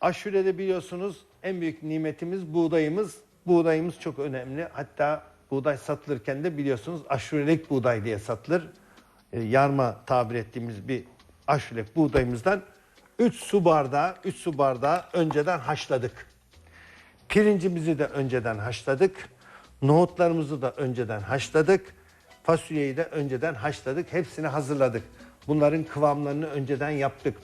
Aşure'de biliyorsunuz en büyük nimetimiz buğdayımız. Buğdayımız çok önemli. Hatta buğday satılırken de biliyorsunuz aşurelik buğday diye satılır. E, yarma tabir ettiğimiz bir aşurelik buğdayımızdan 3 su bardağı, 3 su bardağı önceden haşladık. Pirincimizi de önceden haşladık. Nohutlarımızı da önceden haşladık. Fasulyeyi de önceden haşladık. Hepsini hazırladık. Bunların kıvamlarını önceden yaptık.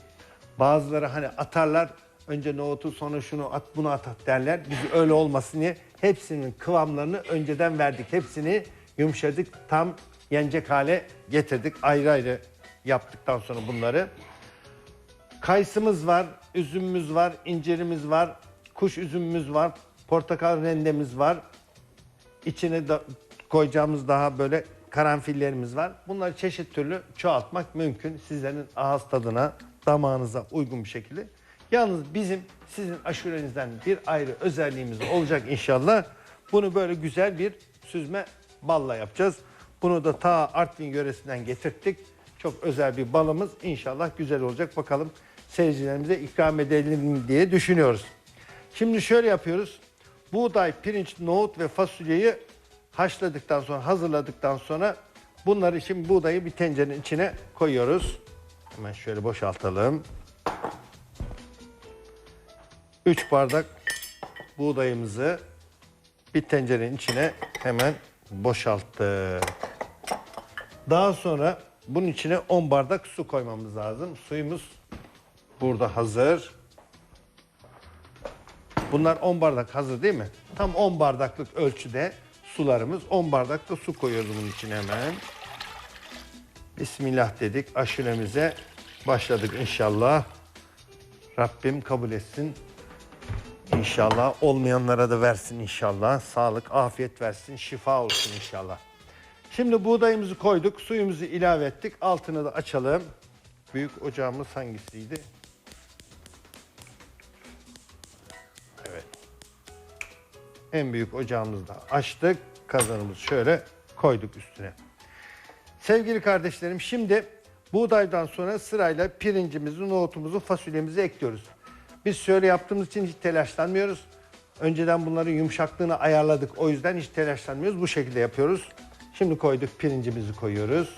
Bazıları hani atarlar önce nohutu sonra şunu at bunu at derler. Biz öyle olmasın diye hepsinin kıvamlarını önceden verdik. Hepsini yumuşadık tam yenecek hale getirdik. Ayrı ayrı yaptıktan sonra bunları. Kayısımız var, üzümümüz var, incirimiz var, kuş üzümümüz var, portakal rendemiz var. İçine da koyacağımız daha böyle karanfillerimiz var. Bunları çeşit türlü çoğaltmak mümkün. Sizlerin ağız tadına, damağınıza uygun bir şekilde. Yalnız bizim sizin aşurenizden bir ayrı özelliğimiz olacak inşallah. Bunu böyle güzel bir süzme balla yapacağız. Bunu da ta Artvin yöresinden getirttik. Çok özel bir balımız. İnşallah güzel olacak. Bakalım seyircilerimize ikram edelim diye düşünüyoruz. Şimdi şöyle yapıyoruz. Buğday, pirinç, nohut ve fasulyeyi haşladıktan sonra, hazırladıktan sonra bunları şimdi buğdayı bir tencerenin içine koyuyoruz. Hemen şöyle boşaltalım. 3 bardak buğdayımızı bir tencerenin içine hemen boşalttık. Daha sonra bunun içine 10 bardak su koymamız lazım. Suyumuz burada hazır. Bunlar 10 bardak hazır değil mi? Tam 10 bardaklık ölçüde sularımız. 10 bardak da su koyuyoruz bunun içine hemen. Bismillah dedik. Aşuremize başladık inşallah. Rabbim kabul etsin. İnşallah olmayanlara da versin inşallah. Sağlık, afiyet versin, şifa olsun inşallah. Şimdi buğdayımızı koyduk, suyumuzu ilave ettik. Altını da açalım. Büyük ocağımız hangisiydi? Evet. En büyük ocağımızı da açtık. Kazanımızı şöyle koyduk üstüne. Sevgili kardeşlerim şimdi buğdaydan sonra sırayla pirincimizi, nohutumuzu, fasulyemizi ekliyoruz. Biz şöyle yaptığımız için hiç telaşlanmıyoruz. Önceden bunların yumuşaklığını ayarladık. O yüzden hiç telaşlanmıyoruz. Bu şekilde yapıyoruz. Şimdi koyduk pirincimizi koyuyoruz.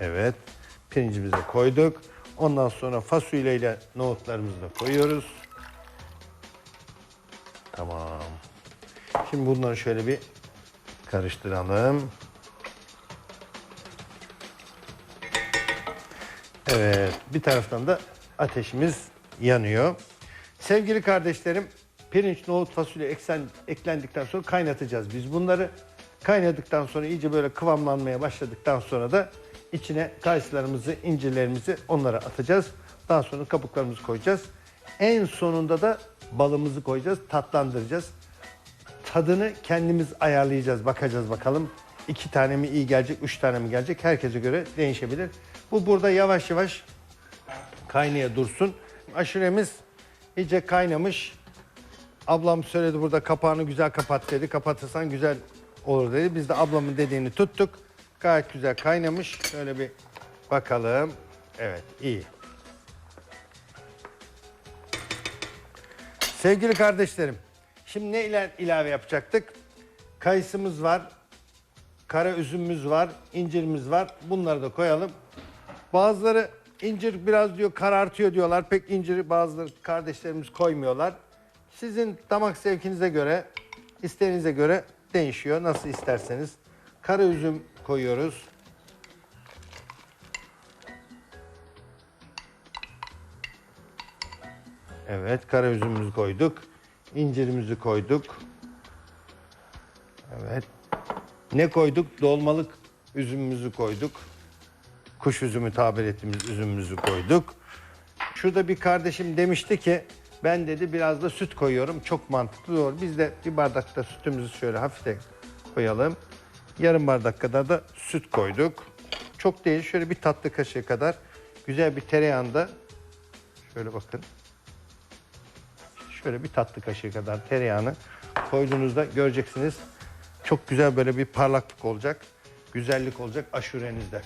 Evet. Pirincimizi koyduk. Ondan sonra fasulyeyle nohutlarımızı da koyuyoruz. Tamam. Şimdi bunları şöyle bir karıştıralım. Evet, bir taraftan da ateşimiz yanıyor. Sevgili kardeşlerim, pirinç, nohut, fasulye eksen, eklendikten sonra kaynatacağız biz bunları. Kaynadıktan sonra iyice böyle kıvamlanmaya başladıktan sonra da içine kayısılarımızı, incirlerimizi onlara atacağız. Daha sonra kabuklarımızı koyacağız. En sonunda da balımızı koyacağız, tatlandıracağız. Tadını kendimiz ayarlayacağız, bakacağız bakalım. İki tane mi iyi gelecek, üç tane mi gelecek herkese göre değişebilir. Bu burada yavaş yavaş kaynaya dursun. Aşuremiz iyice kaynamış. Ablam söyledi burada kapağını güzel kapat dedi. Kapatırsan güzel olur dedi. Biz de ablamın dediğini tuttuk. Gayet güzel kaynamış. Şöyle bir bakalım. Evet iyi. Sevgili kardeşlerim, şimdi ne ile ilave yapacaktık? Kayısımız var, kara üzümümüz var, incirimiz var. Bunları da koyalım. Bazıları incir biraz diyor karartıyor diyorlar. Pek inciri bazıları kardeşlerimiz koymuyorlar. Sizin damak zevkinize göre, isteğinize göre değişiyor. Nasıl isterseniz. Kara üzüm koyuyoruz. Evet, kara üzümümüzü koyduk. İncirimizi koyduk. Evet. Ne koyduk? Dolmalık üzümümüzü koyduk. Kuş üzümü tabir ettiğimiz üzümümüzü koyduk. Şurada bir kardeşim demişti ki ben dedi biraz da süt koyuyorum. Çok mantıklı doğru. Biz de bir bardakta sütümüzü şöyle hafifte koyalım. Yarım bardak kadar da süt koyduk. Çok değil şöyle bir tatlı kaşığı kadar güzel bir tereyağında şöyle bakın. Şöyle bir tatlı kaşığı kadar tereyağını koyduğunuzda göreceksiniz. Çok güzel böyle bir parlaklık olacak. Güzellik olacak aşurenizde.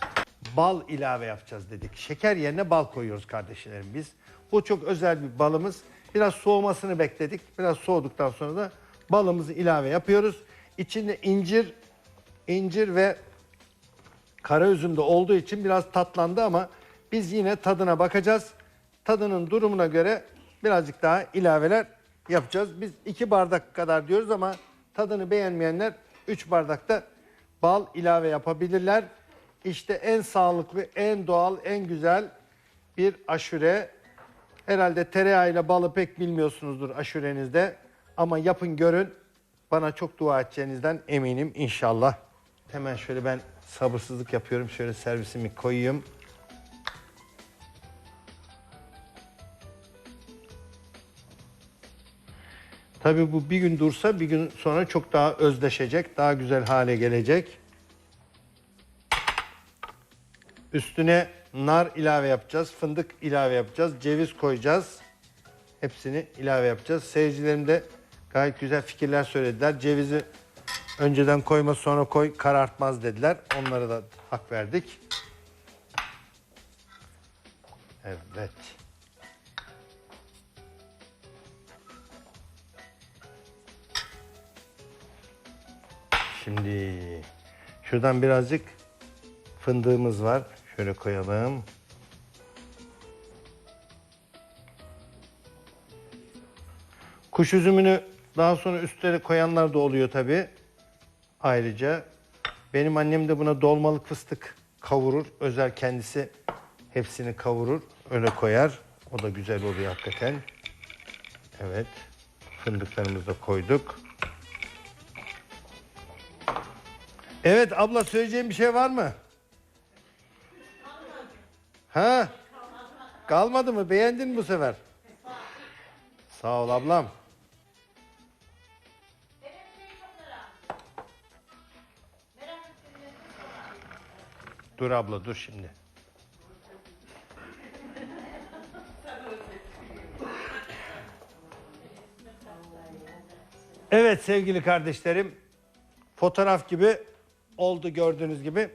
Bal ilave yapacağız dedik. Şeker yerine bal koyuyoruz kardeşlerim biz. Bu çok özel bir balımız. Biraz soğumasını bekledik. Biraz soğuduktan sonra da balımızı ilave yapıyoruz. İçinde incir, incir ve kara üzüm de olduğu için biraz tatlandı ama biz yine tadına bakacağız. Tadının durumuna göre birazcık daha ilaveler yapacağız. Biz iki bardak kadar diyoruz ama tadını beğenmeyenler 3 bardakta bal ilave yapabilirler. İşte en sağlıklı, en doğal, en güzel bir aşure. Herhalde tereyağıyla balı pek bilmiyorsunuzdur aşurenizde. Ama yapın görün. Bana çok dua edeceğinizden eminim inşallah. Hemen şöyle ben sabırsızlık yapıyorum. Şöyle servisimi koyayım. Tabii bu bir gün dursa bir gün sonra çok daha özleşecek, daha güzel hale gelecek. Üstüne nar ilave yapacağız, fındık ilave yapacağız, ceviz koyacağız. Hepsini ilave yapacağız. Seyircilerim de gayet güzel fikirler söylediler. Cevizi önceden koyma sonra koy karartmaz dediler. Onlara da hak verdik. Evet. Şimdi şuradan birazcık fındığımız var. Şöyle koyalım. Kuş üzümünü daha sonra üstüne koyanlar da oluyor tabi. Ayrıca benim annem de buna dolmalık fıstık kavurur. Özel kendisi hepsini kavurur. Öyle koyar. O da güzel oluyor hakikaten. Evet. Fındıklarımızı da koyduk. Evet abla söyleyeceğim bir şey var mı? Ha? Kalmadı mı? Beğendin mi bu sefer? Sağ ol ablam. Dur abla dur şimdi. Evet sevgili kardeşlerim. Fotoğraf gibi oldu gördüğünüz gibi.